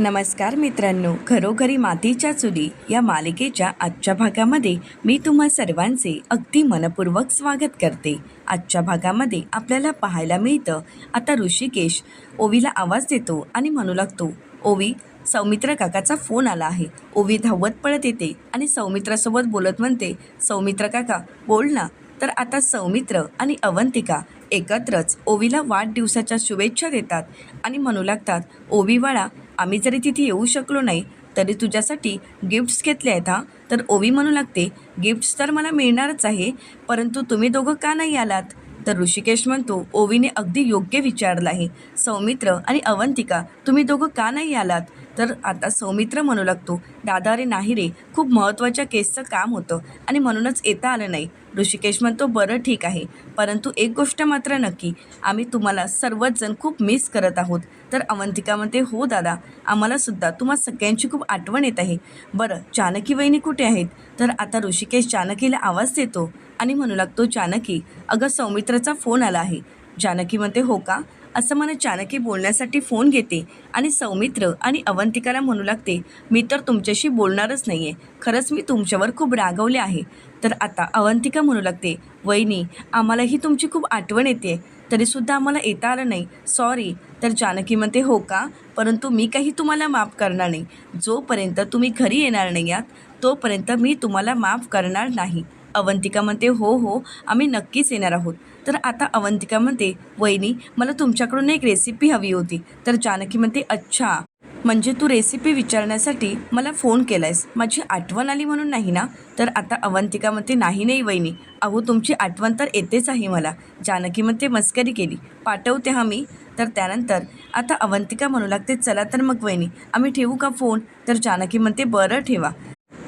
नमस्कार मित्रांनो घरोघरी मातीच्या चुली या मालिकेच्या आजच्या भागामध्ये मी तुम्हा सर्वांचे अगदी मनपूर्वक स्वागत करते. आजच्या भागामध्ये आपल्याला पाहायला मिळतं आता ऋषिकेश. ओवीला आवाज देतो आणि म्हणू लागतो ओवी सौमित्र काकाचा फोन आला आहे. ओवी धावत पळत येते आणि सौमित्रासोबत बोलत म्हणते सौमित्र काका बोल ना. तर आता सौमित्र आणि अवंतिका एकत्रच ओवीला वाढदिवसाच्या शुभेच्छा देतात आणि म्हणू लागतात ओवीवाळा आम्ही जरी तिथे येऊ शकलो नाही तरी तुझ्यासाठी गिफ्ट्स घेतले आहेत हां. तर ओवी म्हणू लागते गिफ्ट्स तर मला मिळणारच आहे परंतु तुम्ही दोघं का नाही आलात? तर ऋषिकेश म्हणतो ओवीने अगदी योग्य विचारलं आहे. सौमित्र आणि अवंतिका तुम्ही दोघं का नाही आलात? तर आता सौमित्र म्हणू लागतो दादा रे नाही रे खूप महत्त्वाच्या केसचं काम होतं आणि म्हणूनच येता आलं नाही. ऋषिकेश म्हणतो बरं ठीक आहे. परंतु एक गोष्ट मात्र नक्की. आम्ही तुम्हाला सर्वच जण खूप मिस करत आहोत. तर अवंतिका म्हणते हो दादा. आम्हालासुद्धा तुम्हा सगळ्यांची खूप आठवण येत आहे. बरं जानकी वहिनी कुठे आहेत? तर आता ऋषिकेश जानकीला आवाज देतो. आणि म्हणू लागतो जानकी अगं सौमित्राचा फोन आला आहे. जानकी म्हणते हो का? असं मला जानकी बोलण्यासाठी फोन घेते आणि सौमित्र आणि अवंतिकाला म्हणू लागते मी तर तुमच्याशी बोलणारच नाही आहे खरंच मी तुमच्यावर खूप रागवले आहे. तर आता अवंतिका म्हणू लागते वहिनी आम्हालाही तुमची खूप आठवण येते. तरीसुद्धा आम्हाला येता आलं नाही. सॉरी. तर जानकी म्हणते हो का? परंतु मी काही तुम्हाला माफ करणार नाही. जोपर्यंत तुम्ही घरी येणार नाही आहात तोपर्यंत मी तुम्हाला माफ करणार नाही. अवंतिका म्हणते हो हो. आम्ही नक्कीच येणार आहोत. तर आता अवंतिका म्हणते वहिनी मला तुमच्याकडून एक रेसिपी हवी होती. तर जानकी म्हणते अच्छा म्हणजे तू रेसिपी विचारण्यासाठी मला फोन केलायस. माझी आठवण आली म्हणून नाही ना? तर आता अवंतिका म्हणते नाही नाही वहिनी अहो तुमची आठवण तर येतेच आहे मला. जानकी म्हणते मस्करी केली पाठवते हा मी. तर त्यानंतर आता अवंतिका म्हणू लागते चला तर मग वहिनी आम्ही ठेवू का फोन तर जानकी म्हणते बरं ठेवा.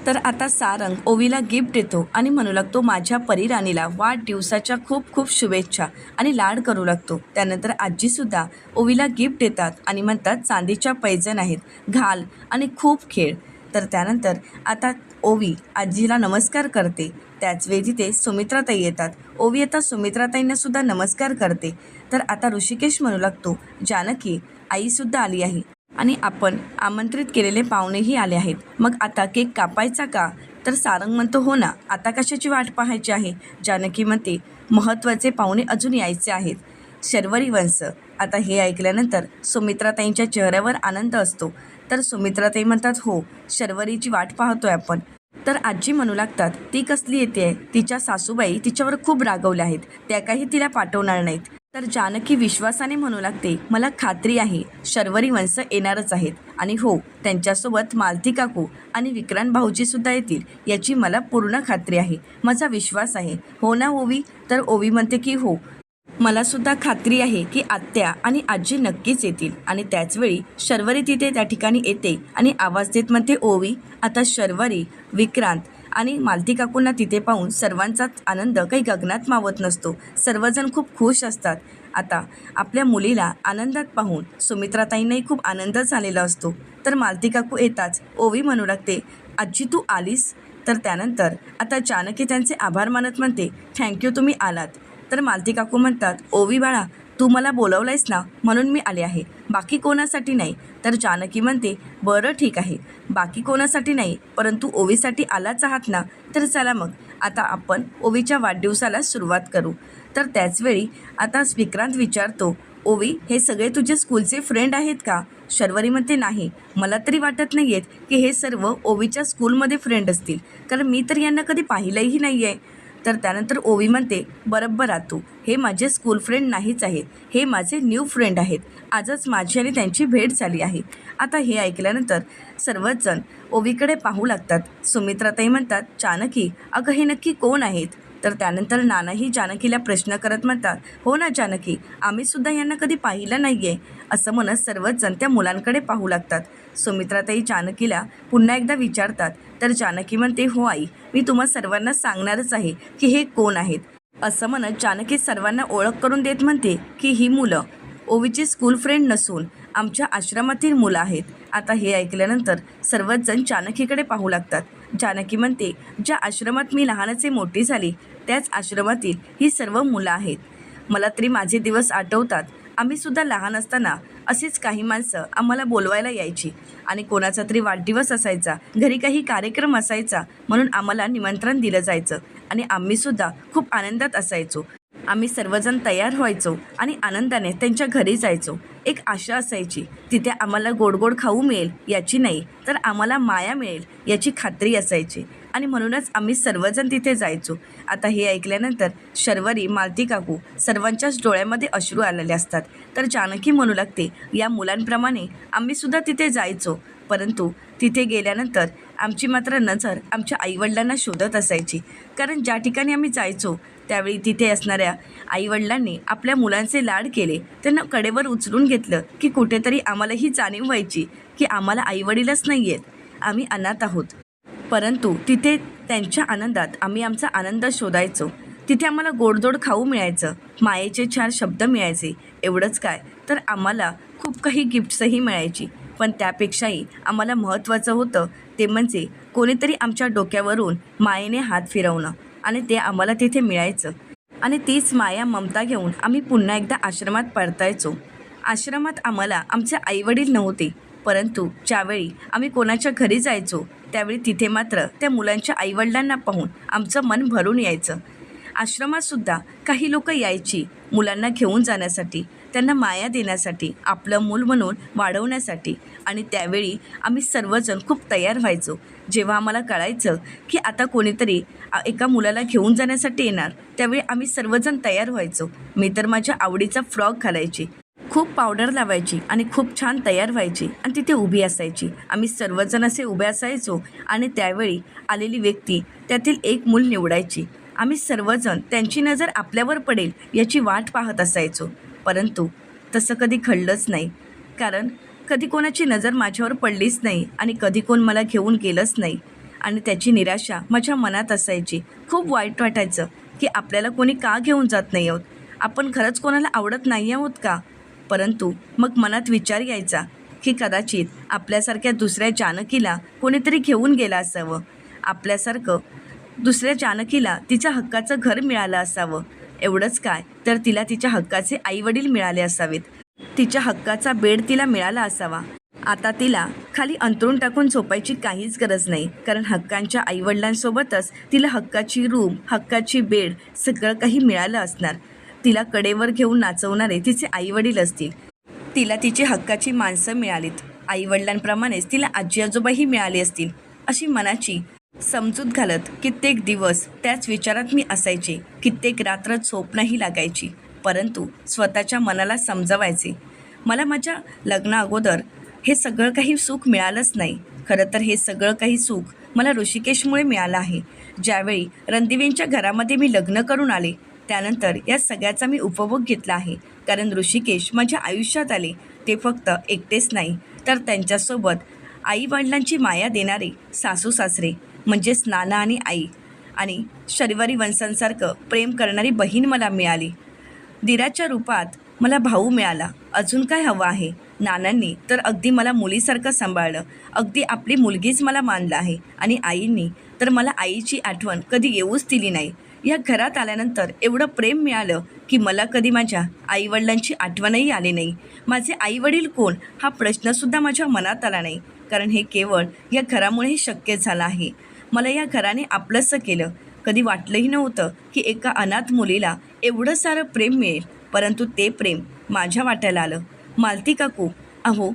तर आता सारंग ओवीला गिफ्ट देतो आणि म्हणू लागतो माझ्या परीराणीला वाढदिवसाच्या खूप खूप शुभेच्छा आणि लाड करू लागतो त्यानंतर आजीसुद्धा ओवीला गिफ्ट देतात आणि म्हणतात चांदीच्या पैजण आहेत घाल आणि खूप खेळ तर त्यानंतर आता ओवी आजीला नमस्कार करते. त्याचवेळी तिथे सुमित्राताई येतात. ओवी आता सुमित्राताईंनासुद्धा नमस्कार करते. तर आता ऋषिकेश म्हणू लागतो जानकी आईसुद्धा आली आहे. आणि आपण आमंत्रित केलेले पाहुणेही आले आहेत. मग आता केक कापायचा का? तर सारंग म्हणतो हो ना आता कशाची वाट पाहायची आहे? जानकी म्हणते महत्त्वाचे पाहुणे अजून यायचे आहेत. शर्वरी वंश आता हे ऐकल्यानंतर सुमित्राताईंच्या चेहऱ्यावर आनंद असतो. तर सुमित्राताई म्हणतात हो शर्वरीची वाट पाहतोय आपण. तर आजी म्हणू लागतात ती कसली येते तिच्या सासूबाई तिच्यावर खूप रागवल्या आहेत. त्या काही तिला पाठवणार नाहीत. तर जानकी विश्वासाने म्हणू लागते मला खात्री आहे शर्वरी वंश येणारच आहेत. आणि हो त्यांच्यासोबत मालती काकू आणि विक्रांत भाऊजी सुद्धा येतील याची मला पूर्ण खात्री आहे. माझा विश्वास आहे. हो ना ओवी? तर ओवी म्हणते की हो. मला सुद्धा खात्री आहे की आत्या आणि आजी नक्कीच येतील. आणि त्याचवेळी शर्वरी तिथे त्या ठिकाणी येते आणि आवाज देत म्हणते ओवी आता शर्वरी विक्रांत आणि मालती काकूंना तिथे पाहून सर्वांचाच आनंद काही गगनात मावत नसतो. सर्वजण खूप खुश असतात. आता आपल्या मुलीला आनंदात पाहून सुमित्राताईंनाही खूप आनंद झालेला असतो. तर मालती काकू येताच ओवी म्हणू लागते आजी तू आलीस तर त्यानंतर आता जानकी त्यांचे आभार मानत म्हणते थँक्यू तुम्ही आलात तर मालती काकू म्हणतात ओवी बाळा तू मला बोलवलंयस ना? म्हणून मी आले आहे. बाकी कोणासाठी नाही तर जानकी म्हणते बरं ठीक आहे. बाकी कोणासाठी नाही परंतु ओवीसाठी आलाच आहात ना तर चला मग. आता आपण ओवीच्या वाढदिवसाला सुरुवात करू. तर त्याचवेळी आता विक्रांत विचारतो ओवी हे सगळे तुझे स्कूलचे फ्रेंड आहेत का? शर्वरी म्हणते नाही. मला तरी वाटत नाही आहेत की हे सर्व ओवीच्या स्कूलमध्ये फ्रेंड असतील. कारण मी तर यांना कधी पाहिलंही नाही आहे तर त्यानंतर ओवी म्हणते बरोबर तू हे माझे स्कूल फ्रेंड नाहीच आहेत. हे माझे न्यू फ्रेंड आहेत. आजच माझी आणि त्यांची भेट झाली आहे. आता हे ऐकल्यानंतर सर्वच जण ओवीकडे पाहू लागतात. सुमित्राताई म्हणतात जानकी अगं हे नक्की कोण आहेत? तर त्यानंतर नानाही जानकीला प्रश्न करत म्हणतात हो ना जानकी आम्ही सुद्धा यांना कधी पाहिलं नाही आहे असं म्हणत सर्वच जण त्या मुलांकडे पाहू लागतात. सुमित्राताई जानकीला पुन्हा एकदा विचारतात तर जानकी म्हणते हो आई मी तुम्हा सर्वांना सांगणारच आहे की हे कोण आहेत. असं म्हणत जानकी सर्वांना ओळख करून देत म्हणते की ही मुलं. ओवीची स्कूल फ्रेंड नसून आमच्या आश्रमातील मुलं आहेत. आता हे ऐकल्यानंतर सर्वच जण जानकीकडे पाहू लागतात. जानकी म्हणते ज्या आश्रमात मी लहानाचे मोठी झाली त्याच आश्रमातील ही सर्व मुलं आहेत. मला तरी माझे दिवस आठवतात. आम्ही सुद्धा लहान असताना असेच काही माणसं आम्हाला बोलवायला यायची. आणि कोणाचा तरी वाढदिवस असायचा घरी काही कार्यक्रम असायचा म्हणून आम्हाला निमंत्रण दिलं जायचं. आणि आम्हीसुद्धा खूप आनंदात असायचो. आम्ही सर्वजण तयार व्हायचो आणि आनंदाने त्यांच्या घरी जायचो. एक आशा असायची तिथे आम्हाला गोड गोड खाऊ मिळेल याची नाही तर आम्हाला माया मिळेल याची खात्री असायची. आणि म्हणूनच आम्ही सर्वजण तिथे जायचो. आता हे ऐकल्यानंतर शर्वरी मालती काकू सर्वांच्याच डोळ्यामध्ये अश्रू आलेले असतात. तर जानकी म्हणू लागते या मुलांप्रमाणे आम्हीसुद्धा तिथे जायचो. परंतु तिथे गेल्यानंतर आमची मात्र नजर आमच्या आईवडिलांना शोधत असायची. कारण ज्या ठिकाणी आम्ही जायचो त्यावेळी तिथे असणाऱ्या आईवडिलांनी आपल्या मुलांचे लाड केले. त्यांना कडेवर उचलून घेतलं की कुठेतरी आम्हाला ही जाणीव व्हायची की आम्हाला आईवडीलच नाही आहेत आम्ही अनाथ आहोत. परंतु तिथे त्यांच्या आनंदात आम्ही आमचा आनंद शोधायचो. तिथे आम्हाला गोडधोड खाऊ मिळायचं मायेचे चार शब्द मिळायचे. एवढंच काय तर आम्हाला खूप काही गिफ्ट्सही मिळायची. पण त्यापेक्षाही आम्हाला महत्त्वाचं होतं ते म्हणजे कोणीतरी आमच्या डोक्यावरून मायेने हात फिरवणं. आणि ते आम्हाला तिथे मिळायचं. आणि तीच माया ममता घेऊन आम्ही पुन्हा एकदा आश्रमात परतायचो. आश्रमात आम्हाला आमचे आईवडील नव्हते. परंतु ज्यावेळी आम्ही कोणाच्या घरी जायचो त्यावेळी तिथे मात्र त्या मुलांच्या आईवडिलांना पाहून आमचं मन भरून यायचं. आश्रमातसुद्धा काही लोक यायची मुलांना घेऊन जाण्यासाठी. त्यांना माया देण्यासाठी आपलं मूल म्हणून वाढवण्यासाठी. आणि त्यावेळी आम्ही सर्वजण खूप तयार व्हायचो. जेव्हा आम्हाला कळायचं की आता कोणीतरी एका मुलाला घेऊन जाण्यासाठी येणार त्यावेळी आम्ही सर्वजण तयार व्हायचो. मी तर माझ्या आवडीचा फ्रॉक घालायची खूप पावडर लावायची आणि खूप छान तयार व्हायची आणि तिथे उभी असायची. आम्ही सर्वजण असे उभे असायचो आणि त्यावेळी आलेली व्यक्ती त्यातील एक मूल निवडायची. आम्ही सर्वजण त्यांची नजर आपल्यावर पडेल याची वाट पाहत असायचो. परंतु तसं कधी घडलंच नाही. कारण कधी कोणाची नजर माझ्यावर पडलीच नाही आणि कधी कोण मला घेऊन गेलंच नाही. आणि त्याची निराशा माझ्या मनात असायची. खूप वाईट वाटायचं की आपल्याला कोणी का घेऊन जात नाही आहोत? आपण खरंच कोणाला आवडत नाही आहोत का? परंतु मग मनात विचार यायचा की कदाचित आपल्यासारख्या दुसऱ्या जानकीला कोणीतरी घेऊन गेलं असावं. आपल्यासारखं दुसऱ्या जानकीला तिच्या हक्काचं घर मिळालं असावं. एवढंच काय? तर तिला तिच्या हक्काचे आईवडील मिळाले असावेत. तिच्या हक्काचा बेड तिला मिळाला असावा. आता तिला खाली अंतरून टाकून झोपायची काहीच गरज नाही. कारण हक्कांच्या आईवडिलांसोबतच तिला हक्काची रूम हक्काची बेड सगळं काही मिळालं असणार. तिला कडेवर घेऊन नाचवणारे तिचे आईवडील असतील. तिला तिची हक्काची माणसं मिळालीत. आईवडिलांप्रमाणेच तिला आजी आजोबाही मिळाले असतील. अशी मनाची समजूत घालत कित्येक दिवस त्याच विचारात मी असायचे. कित्येक रात्र झोप नाही लागायची. परंतु स्वतःच्या मनाला समजवायचे. मला माझ्या लग्ना अगोदर हे सगळं काही सुख मिळालंच नाही. खरं तर हे सगळं काही सुख मला ऋषिकेशमुळे मिळालं आहे. ज्यावेळी रणदिवेंच्या घरामध्ये मी लग्न करून आले त्यानंतर या सगळ्याचा मी उपभोग घेतला आहे. कारण ऋषिकेश माझ्या आयुष्यात आले ते फक्त एकटेच नाही तर त्यांच्यासोबत आई वडिलांची माया देणारे सासू सासरे म्हणजेच नाना आणि आई. आणि शनिवारी वंशांसारखं प्रेम करणारी बहीण मला मिळाली. दिराच्या रूपात मला भाऊ मिळाला. अजून काय हवं आहे? नानांनी तर अगदी मला मुलीसारखं सांभाळलं. अगदी आपली मुलगीच मला मानलं आहे. आणि आईंनी तर मला आईची आठवण कधी येऊच दिली नाही. या घरात आल्यानंतर एवढं प्रेम मिळालं की मला कधी माझ्या आईवडिलांची आठवणही आली नाही. माझे आईवडील कोण? हा प्रश्नसुद्धा माझ्या मनात आला नाही. कारण हे केवळ या घरामुळेही शक्य झालं आहे. मला या घराने आपलंसं केलं. कधी वाटलंही नव्हतं की एका अनाथ मुलीला एवढं सारं प्रेम मिळेल परंतु ते प्रेम माझ्या वाट्याला आलं. मालती काकू अहो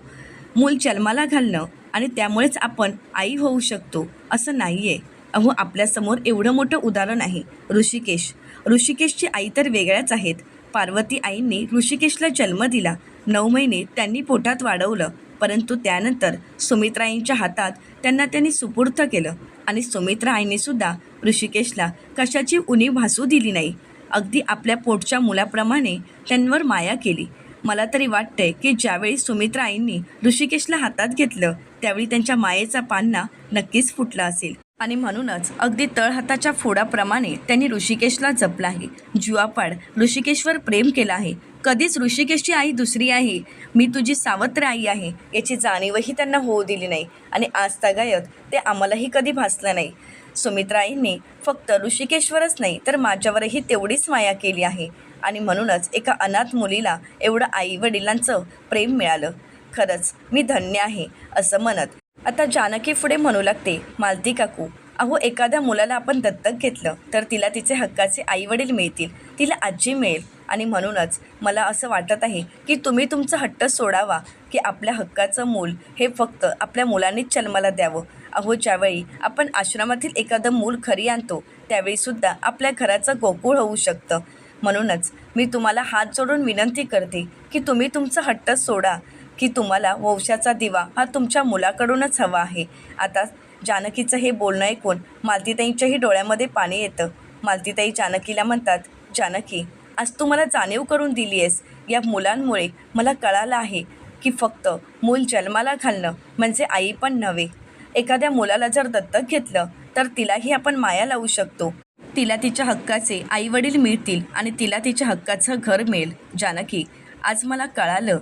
मूल जन्माला घालणं आणि त्यामुळेच आपण आई होऊ शकतो असं नाही आहे अहो आपल्यासमोर एवढं मोठं उदाहरण आहे. ऋषिकेश. ऋषिकेशची आई तर वेगळ्याच आहेत. पार्वती आईंनी ऋषिकेशला जन्म दिला. नऊ महिने त्यांनी पोटात वाढवलं. परंतु त्यानंतर सुमित्राईंच्या हातात त्यांना त्यांनी सुपूर्त केलं आणि सुमित्रा आईनेसुद्धा ऋषिकेशला कशाची उणीव भासू दिली नाही. अगदी आपल्या पोटच्या मुलाप्रमाणे त्यांवर माया केली. मला तरी वाटतंय की ज्यावेळी सुमित्रा आईंनी ऋषिकेशला हातात घेतलं त्यावेळी त्यांच्या मायेचा पान्ना नक्कीच फुटला असेल. आणि म्हणूनच अगदी तळहाताच्या फोडाप्रमाणे त्यांनी ऋषिकेशला जपला आहे. जुआपाड ऋषिकेशवर प्रेम केलं आहे. कधीच ऋषिकेशची आई दुसरी आहे. मी तुझी सावत्र आई आहे. याची जाणीवही त्यांना होऊ दिली नाही. आणि आज तगायत ते आम्हालाही कधी भासलं नाही. सुमित्राईंनी फक्त ऋषिकेश्वरच नाही तर माझ्यावरही तेवढीच माया केली आहे. आणि म्हणूनच एका अनाथ मुलीला एवढं आईवडिलांचं प्रेम मिळालं. खरंच मी धन्य आहे असं म्हणत. आता जानकी पुढे म्हणू लागते मालती काकू अहो एखाद्या मुलाला आपण दत्तक घेतलं तर तिला तिचे हक्काचे आईवडील मिळतील. तिला आजी मिळेल. आणि म्हणूनच मला असं वाटत आहे की तुम्ही तुमचा हट्ट सोडावा की आपल्या हक्काचं मूल हे फक्त आपल्या मुलांनीच जन्माला द्यावं. अहो ज्यावेळी आपण आश्रमातील एखादं मूल खरी आणतो त्यावेळीसुद्धा आपल्या घराचं गोकुळ होऊ शकतं. म्हणूनच मी तुम्हाला हात जोडून विनंती करते की तुम्ही तुमचा हट्ट सोडा की तुम्हाला वंशाचा दिवा हा तुमच्या मुलाकडूनच हवा आहे. आता जानकीचं हे बोलणं ऐकून मालतीताईंच्याही डोळ्यामध्ये पाणी येतं. मालतीताई जानकीला म्हणतात जानकी आज तू मला जाणीव करून दिली आहेस या मुलांमुळे मला कळालं आहे की फक्त मूल जन्माला घालणं म्हणजे आई पण नव्हे. एखाद्या मुलाला जर दत्तक घेतलं तर तिलाही आपण माया लावू शकतो. तिला तिच्या हक्काचे आईवडील मिळतील आणि तिला तिच्या हक्काचं घर मिळेल. जानकी आज मला कळालं.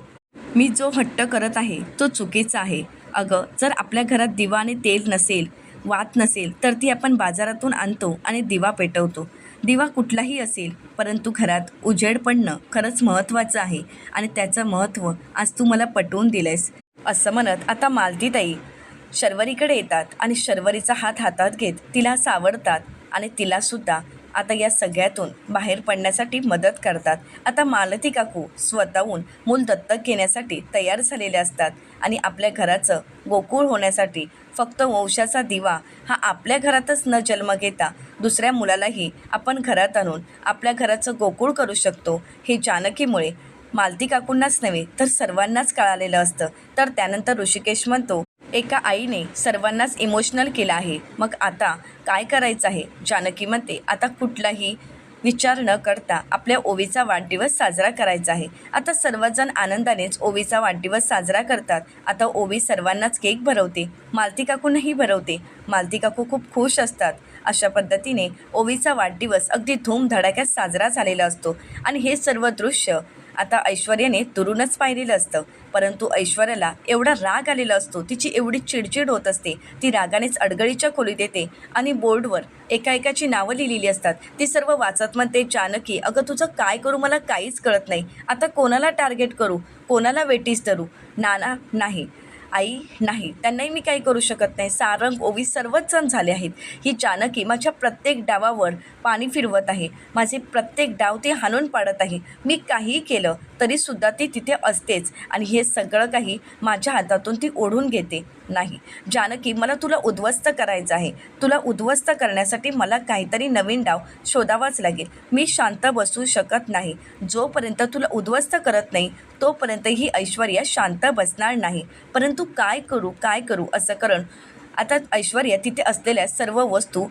मी जो हट्ट करत आहे तो चुकीचा आहे. अगं जर आपल्या घरात दिवा आणि तेल नसेल वात नसेल तर ती आपण बाजारातून आणतो आणि दिवा पेटवतो. दिवा कुठलाही असेल परंतु घरात उजेड पडणं खरंच महत्त्वाचं आहे आणि त्याचं महत्त्व आज तू मला पटवून दिलंयस. असं म्हणत आता मालतीताई शर्वरीकडे येतात आणि शर्वरीचा हात हातात घेत तिला सावरतात आणि तिलासुद्धा आता या सगळ्यातून बाहेर पडण्यासाठी मदत करतात. आता मालती काकू स्वतःहून मूल दत्तक घेण्यासाठी तयार झालेले असतात आणि आपल्या घराचं गोकुळ होण्यासाठी फक्त वंशाचा दिवा हा आपल्या घरातच न जन्म घेता दुसऱ्या मुलालाही आपण घरात आणून आपल्या घराचं गोकुळ करू शकतो. हे जानकीमुळे मालती काकूंनाच नव्हे तर सर्वांनाच कळालेलं असतं. तर त्यानंतर ऋषिकेश म्हणतो एका आईने सर्वांनाच इमोशनल केलं आहे. मग आता काय करायचं आहे? जानकी म्हणते आता कुठलाही विचार न करता आपल्या ओवीचा वाढदिवस साजरा करायचा आहे. आता सर्वजण आनंदानेच ओवीचा वाढदिवस साजरा करतात. आता ओवी सर्वांनाच केक भरवते. मालतीकाकूनही भरवते. मालती काकू खूप खुश असतात. अशा पद्धतीने ओवीचा वाढदिवस अगदी धूमधडाक्यात साजरा झालेला असतो. आणि हे सर्व दृश्य आता ऐश्वर्याने तुरूनच पाहिलेलं असतं. परंतु ऐश्वर्याला एवढा राग आलेला असतो तिची एवढी चिडचिड होत असते ती रागानेच अडगळीच्या खोलीत येते आणि बोर्डवर एका एकाची नावं लिहिलेली असतात. ती सर्व वाचत म्हणते जानकी अगं तुझं काय करू मला काहीच कळत नाही. आता कोणाला टार्गेट करू? कोणाला वेटीस धरू? नाना नाही. आई नाही. त्यांनाही मी काही करू शकत नाही. सारंग ओवी सर्वच जण झाले आहेत. ही जानकी माझ्या प्रत्येक डावावर पाणी फिरवत आहे. माझे प्रत्येक डाव ती हाणून पाडत आहे. मी काहीही केलं तरीसुद्धा ती तिथे असतेच आणि हे सगळं काही माझ्या हातातून ती ओढून घेते. नाही. जानकी मला तुला उद्ध्वस्त करायचं आहे. तुला उद्ध्वस्त करण्यासाठी मला काहीतरी नवीन डाव शोधावाच लागेल. मी शांत बसू शकत नाही. जोपर्यंत तुला उद्ध्वस्त करत नाही तोपर्यंत ही ऐश्वर्या शांत बसणार नाही. परंतु काय करू काय करू असं करण. आता ऐश्वर्या तिथे असलेल्या सर्व वस्तू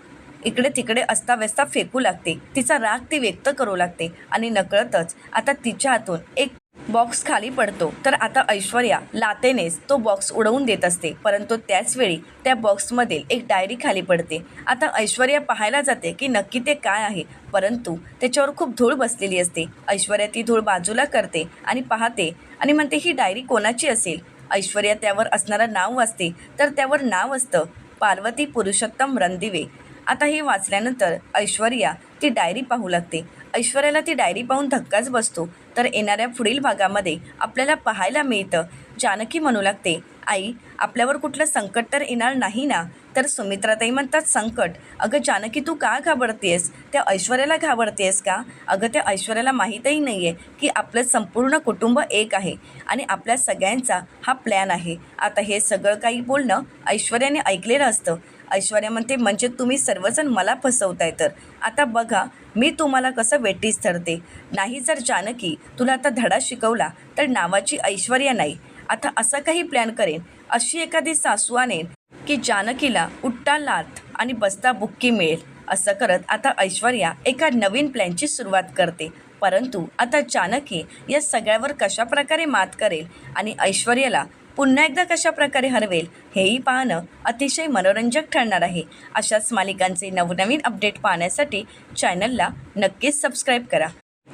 इकडे तिकडे अस्ताव्यस्ता फेकू लागते. तिचा राग ती व्यक्त करू लागते आणि नकळतच. आता तिच्या हातून एक बॉक्स खाली पडतो. तर आता ऐश्वर्या लातेनेच तो बॉक्स उडवून देत असते. परंतु त्याचवेळी त्या बॉक्समधील एक डायरी खाली पडते. आता ऐश्वर्या पाहायला जाते की नक्की ते काय आहे. परंतु त्याच्यावर खूप धूळ बसलेली असते. ऐश्वर्या ती धूळ बाजूला करते आणि पाहते आणि म्हणते ही डायरी कोणाची असेल? ऐश्वर्या त्यावर असणारं नाव वाचते. तर त्यावर नाव असतं पार्वती पुरुषोत्तम रणदिवे. आता हे वाचल्यानंतर ऐश्वर्या ती डायरी पाहू लागते. ऐश्वर्याला ती डायरी पाहून धक्काच बसतो. तर येणाऱ्या पुढील भागामध्ये आपल्याला पाहायला मिळतं. जानकी म्हणू लागते आई आपल्यावर कुठलं संकट तर येणार नाही ना? तर सुमित्राताई म्हणतात संकट? अगं जानकी तू का घाबरतेस? त्या ऐश्वर्याला घाबरतेस का? अगं त्या ऐश्वर्याला माहीतही नाही आहे की आपलं संपूर्ण कुटुंब एक आहे आणि आपल्या सगळ्यांचा हा प्लॅन आहे. आता हे सगळं काही बोलणं ऐश्वर्याने ऐकलेलं असतं. ऐश्वर्या म्हणते म्हणजे तुम्ही सर्वजण मला फसवताय तर? आता बघा मी तुम्हाला कसं वेटीस ठरते नाही जर जानकी तुला आता धडा शिकवला तर नावाची ऐश्वर्या नाही. आता असा काही प्लॅन करेन? अशी एखादी सासू आणेन की जानकीला उट्टा लाथ आणि बस्ता बुक्की मिळेल. असं करत आता ऐश्वर्या एका नवीन प्लॅनची सुरुवात करते. परंतु आता जानकी या सगळ्यावर कशा प्रकारे मात करेल आणि ऐश्वर्याला पुन्हा एकदा कशा प्रकारे हरवेल हेही पाहणं अतिशय मनोरंजक ठरणार आहे. अशाच मालिकांचे नवनवीन अपडेट पाहण्यासाठी चॅनलला नक्कीच सबस्क्राईब करा.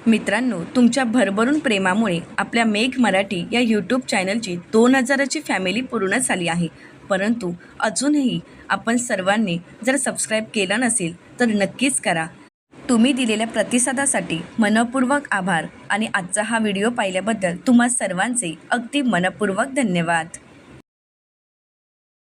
मित्रांनो तुमच्या भरभरून प्रेमामुळे आपल्या मेघ मराठी या यूट्यूब चॅनलची दोन हजाराची फॅमिली पूर्ण झाली आहे. परंतु अजूनही आपण सर्वांनी जर सबस्क्राईब केला नसेल तर नक्कीच करा. तुम्ही दिलेल्या प्रतिसादासाठी मनपूर्वक आभार आणि आजचा हा व्हिडिओ पाहिल्याबद्दल तुम्हा सर्वांचे अगदी मनपूर्वक धन्यवाद.